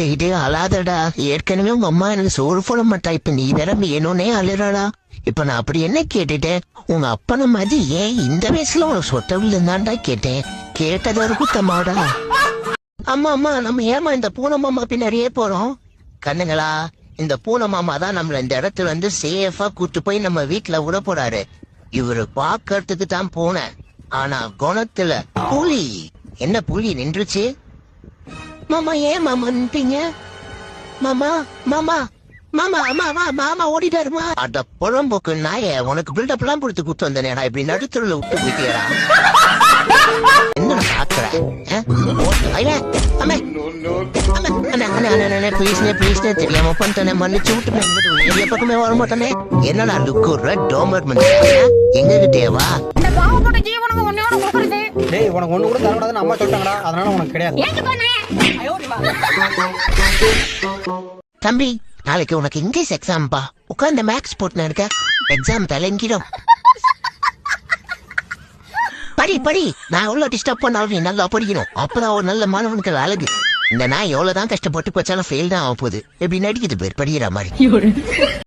டேய் அழாதடா. ஏற்கனவே உங்க அம்மா எனக்கு சோறு போட மாட்டா. இப்ப நீ வேற வேணும்னே அழுறாடா இப்ப நான் அப்படி என்ன கேட்டுட்டேன்? உங்க அப்பன மாதிரி ஏன் இந்த வயசுல உனக்கு சொத்தவில் இருந்தாண்டா கேட்டேன். கேட்டது ஒரு குத்தமாடா. அம்மா அம்மா நம்ம ஏமா இந்த பூனை மாமா பின்னாடியே போறோம்? கண்ணுங்களா இந்த பூனை மாமா தான் நம்மள இந்த இடத்துல வந்து சேஃபா கூட்டு போய் நம்ம வீட்டுல விட போறாரு. இவரு பாக்கறதுக்கு தான் போனேன் ஆனா குணத்துல புலி. என்ன புலி நின்றுச்சு? மாமா ஏன் மாமா நின்றீங்க? மாமா மாமா மாமா மாமா மாமா ஓடிட்டாருமா அட புறம்போக்கு நாய உனக்கு பில்டப் எல்லாம் கொடுத்து வந்தேனேடா இப்படி நடுத்தருல விட்டு போயிட்டியடா என்ன பாக்குற ப்ளீஸ்னே ப்ளீஸ்னே தெரியாம பண்ணிட்டேனே மன்னிச்சு விட்டு ஏரியா பக்கமே வர மாட்டேனே என்னடா லுக்கு ரெட் டோமர் எங்க கிட்டேவா உனக்கு ஒண்ணு கூட தரக்கூடாதுன்னு அம்மா சொல்லிட்டாங்கடா. அதனால உனக்கு கிடையாது. தம்பி நாளைக்கு உனக்கு இங்கிலீஷ் எக்ஸாம்பா உட்காந்து மேக்ஸ் போட்டுன்னு இருக்க. எக்ஸாம் தலைங்கிடும். படி படி. நான் எவ்வளவு டிஸ்டர்ப் பண்ணாலும் நீ நல்லா படிக்கணும். அப்பதான் ஒரு நல்ல மாணவனுக்கு அழகு. இந்த நான் எவ்வளவுதான் கஷ்டப்பட்டு போச்சாலும் ஃபெயில் தான் ஆக போகுது எப்படி நடிக்குது பேர் படிக்கிற மாதிரி.